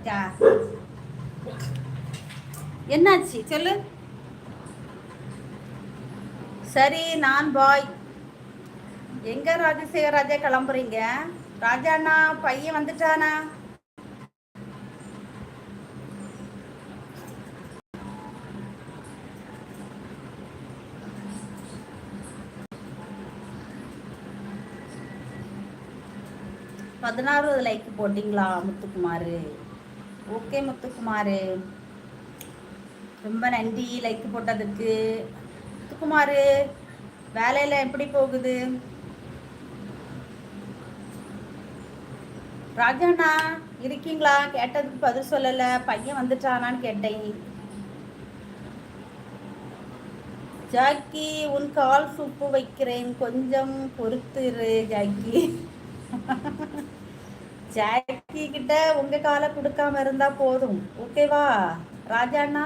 இருக்கா என்னாச்சு? சொல்லு. சரி நான் பாய். எங்க ராஜசேகர் ராஜா கிளம்புறீங்க? ராஜாண்ணா பையன் வந்துட்டானா? பதினாறு லைக் போட்டிங்களா முத்துக்குமார்? ஓகே முத்துக்குமார். ரொம்ப நன்றி லைக் போட்டதுக்கு. முத்துக்குமார் வேலையில் எப்படி போகுது? ராஜண்ணா இருக்கீங்களா? கேட்டதுக்கு பதில் சொல்லலை. பையன் வந்துட்டானான்னு கேட்டேன். ஜாக்கி உன் கால் சூப்பு வைக்கிறேன். கொஞ்சம் பொறுத்துரு ஜாக்கி. ஜாக்கி கிட்ட உங்க காலை கொடுக்காம இருந்தா போதும். ஓகேவா ராஜாண்ணா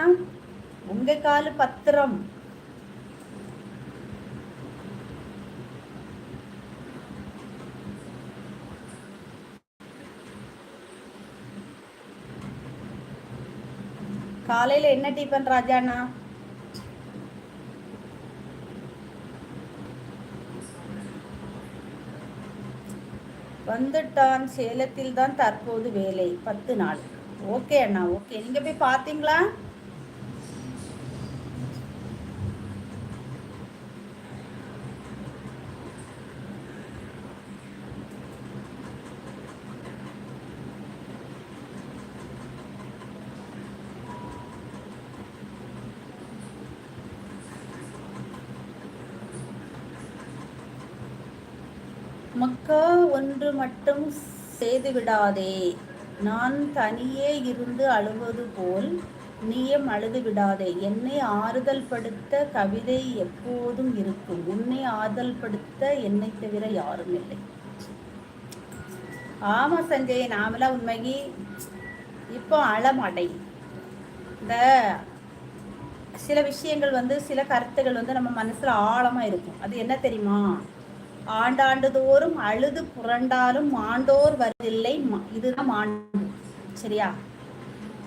உங்க காலு பத்திரம். காலையில என்ன டிஃபன் ராஜாண்ணா வந்துட்டான். சேலத்தில் தான் தற்போது வேலை. பத்து நாள். ஓகே அண்ணா ஓகே. நீங்க போய் பார்த்தீங்களா? மக்கா ஒன்று மட்டும் செய்து விடாதே நான் தனியே இருந்து அழுவது போல் நீயும் அழுது விடாதே. என்னை ஆறுதல் படுத்த கவிதை எப்போதும் இருக்கும். உன்னை ஆறுதல் படுத்த என்னை தவிர யாரும் இல்லை. ஆமா சஞ்சய் நாமெல்லாம் உண்மைக்கு இப்போ அழமாட்டை. இந்த சில விஷயங்கள் வந்து சில கருத்துகள் வந்து நம்ம மனசுல ஆழமா இருக்கும். அது என்ன தெரியுமா? ஆண்டாண்டு தோறும் அழுது புரண்டாலும் மாண்டோர் வருதில்லை. இதுதான் மாண்டு சரியா?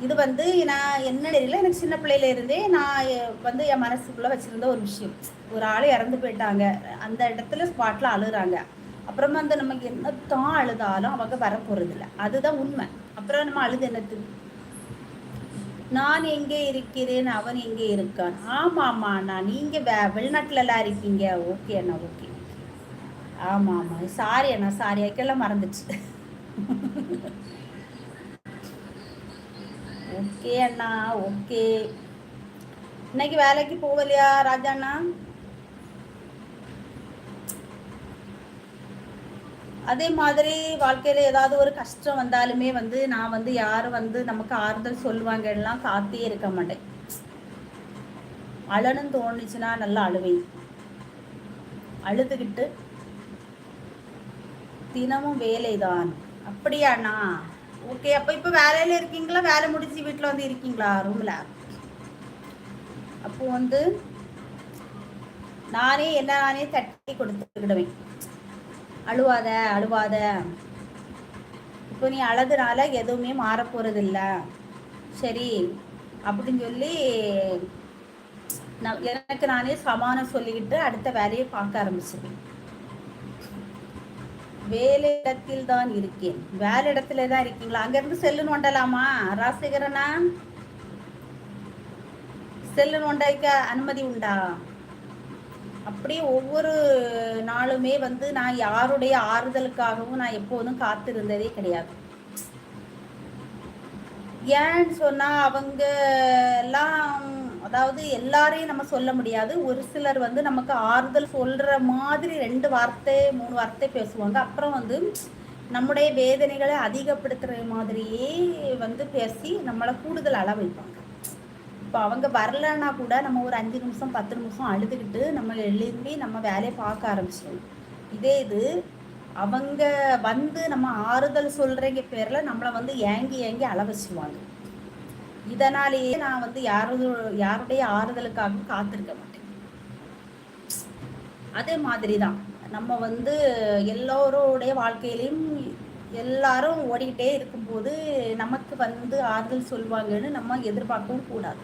இது வந்து நான் என்ன தெரியல எனக்கு சின்ன பிள்ளையில இருந்தே நான் வந்து என் மனசுக்குள்ள வச்சிருந்த ஒரு விஷயம். ஒரு ஆள் இறந்து போயிட்டாங்க. அந்த இடத்துல ஸ்பாட்ல அழுகுறாங்க அப்புறமா வந்து நமக்கு என்னத்தான் அழுதாலும் அவங்க வரப்போறது இல்லை அதுதான் உண்மை. அப்புறம் நம்ம அழுது என்னது? நான் எங்கே இருக்கிறேன்? அவன் எங்கே இருக்கான்? ஆமா ஆமா அண்ணா நீங்க வே- வெளிநாட்டுல எல்லாம் இருக்கீங்க. ஓகே அண்ணா ஓகே. ஆமா ஆமா. சாரி அண்ணா சாரி அதுக்கெல்லாம் மறந்துச்சு. ஓகே அண்ணா ஓகே இன்னைக்கு வேலைக்கு போகலையா ராஜா அண்ணா? அதே மாதிரி வாழ்க்கையில ஏதாவது ஒரு கஷ்டம் வந்தாலுமே வந்து நான் வந்து யாரும் வந்து நமக்கு ஆறுதல் சொல்லுவாங்க எல்லாம் காத்தே இருக்க மாட்டேன். அழனும் தோணுச்சுன்னா நல்லா அழுவேன். அழுதுகிட்டு தினமும் வேலைதான். அப்படியாண்ணா ஓகே அப்போ இப்போ வேலையில இருக்கீங்களா? வேலை முடிச்சு வீட்டில் வந்து இருக்கீங்களா? ரூமில் அப்போ வந்து நானே என்ன நானே தட்டி கொடுத்துக்கிடுவேன். அழுவாத அழுவாத. இப்போ நீ அழகுனால எதுவுமே மாறப் இல்லை சரி அப்படின்னு சொல்லி நான் எனக்கு நானே சமானம் சொல்லிக்கிட்டு அடுத்த வேலையை பார்க்க ஆரம்பிச்சிருவேன் வேலை இடத்தில் தான் இருக்கேன். வேலை இடத்துல தான் இருக்கீங்களா? அங்கேருந்து செல்லு நோண்டலாமா ராசிகரனா? செல்லு நோண்டாய்க்க அனுமதி உண்டா? அப்படியே ஒவ்வொரு நாளுமே வந்து நான் யாருடைய ஆறுதலுக்காகவும் நான் எப்போதும் காத்திருந்ததே கிடையாது. ஏன்னு சொன்னா அவங்க எல்லாம் அதாவது எல்லாரையும் நம்ம சொல்ல முடியாது. ஒரு சிலர் வந்து நமக்கு ஆறுதல் சொல்ற மாதிரி ரெண்டு வார்த்தை மூணு வார்த்தை பேசுவாங்க. அப்புறம் வந்து நம்முடைய வேதனைகளை அதிகப்படுத்துற மாதிரியே வந்து பேசி நம்மளை கூடுதல் அள வைப்பாங்க. இப்போ அவங்க வரலன்னா கூட நம்ம ஒரு அஞ்சு நிமிஷம் பத்து நிமிஷம் அழுதுகிட்டு நம்ம எழும்பி நம்ம வேலையை பார்க்க ஆரம்பிச்சிடும் இதே இது அவங்க வந்து நம்ம ஆறுதல் சொல்றீங்க பேர்ல நம்மளை வந்து ஏங்கி ஏங்கி அள வச்சுருவாங்க இதனாலேயே நான் வந்து யாரும் யாருடைய ஆறுதலுக்காகவும் காத்திருக்க மாட்டேன். அதே மாதிரி தான் நம்ம வந்து எல்லோருடைய வாழ்க்கையிலையும் எல்லாரும் ஓடிக்கிட்டே இருக்கும்போது நமக்கு வந்து ஆறுதல் சொல்லுவாங்கன்னு நம்ம எதிர்பார்க்கவும் கூடாது.